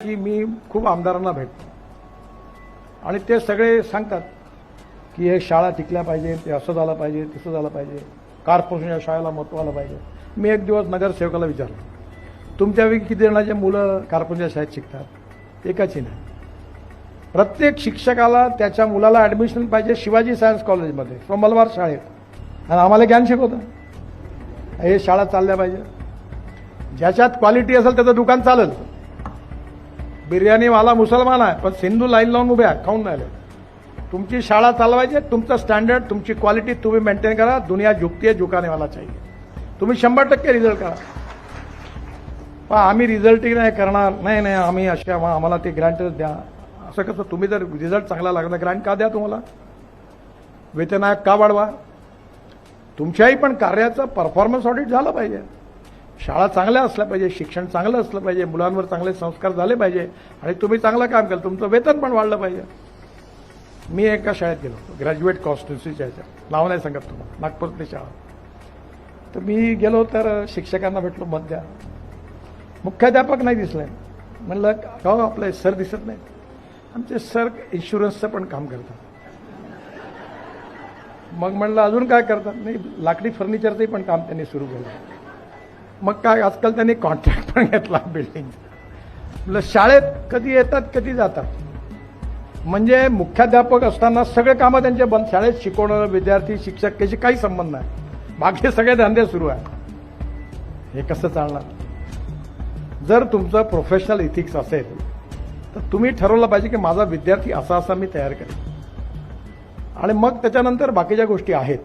की मी खूप आमदारांना भेटतो. आणि ते सगळे सांगतात की हे शाळा टिकल्या पाहिजे ते असं झालं पाहिजे तसं झालं पाहिजे. कार्पोरेशनच्या शाळेला महत्त्व आलं पाहिजे. मी एक दिवस नगरसेवकाला विचारलं तुमच्यापैकी किती जणांचे मुलं कार्पोरेशनच्या शाळेत शिकतात? एकाची नाही. प्रत्येक शिक्षकाला त्याच्या मुलाला ॲडमिशन पाहिजे शिवाजी सायन्स कॉलेजमध्ये सोमलवार शाळेत. आणि आम्हाला ज्ञान शिकवतं. हे शाळा चालल्या पाहिजे. ज्याच्यात क्वालिटी असेल त्याचं दुकान चालेल. बिर्याणीवाला मुसलमान आहे पण सिंधू लाईन लावून उभ्या खाऊन राहिले. तुमची शाळा चालवायची तुमचं स्टँडर्ड तुमची क्वालिटी तुम्ही मेंटेन करा दुनिया झुकती आहे झुकानेवाला चाहिए. तुम्ही शंभर टक्के रिझल्ट करा. पण आम्ही रिझल्टही नाही करणार नाही नाही आम्ही अशा आम्हाला ते ग्रँटच द्या. असं कसं तुम्ही जर रिझल्ट चांगला लागला ग्रँट का द्या तुम्हाला? वेतन आयोग का वाढवा? तुमच्याही पण कार्याचं परफॉर्मन्स ऑडिट झालं पाहिजे. शाळा चांगल्या असल्या पाहिजे शिक्षण चांगलं असलं पाहिजे मुलांवर चांगले संस्कार झाले पाहिजे आणि तुम्ही चांगलं काम केलं तुमचं वेतन पण वाढलं पाहिजे. मी एका शाळेत गेलो होतो ग्रॅज्युएट कॉन्स्टिट्युन्सीच्या ह्याच्यात. नाव नाही सांगत तुम्हाला नागपूरतली शाळा. तर मी गेलो तर शिक्षकांना भेटलो मत द्या. मुख्याध्यापक नाही दिसले. म्हणलं का हो, आपले सर दिसत नाही आमचे सर इन्शुरन्सचं पण काम करतात. मग म्हणलं अजून काय करतात? नाही लाकडी फर्निचरचंही पण काम त्यांनी सुरू केलं. मग काय आजकाल त्यांनी कॉन्ट्रॅक्ट पण घेतला बिल्डिंग शाळेत कधी येतात कधी जातात? म्हणजे मुख्याध्यापक असताना सगळे कामं त्यांचे बंद. शाळेत शिकवणं विद्यार्थी शिक्षक याशी काही संबंध नाही. बाकी सगळे धंदे सुरू आहे हे कसं चालणार? जर तुमचं प्रोफेशनल इथिक्स असेल तर तुम्ही ठरवलं पाहिजे की माझा विद्यार्थी असा असा मी तयार करेन. आणि मग त्याच्यानंतर बाकीच्या गोष्टी आहेत.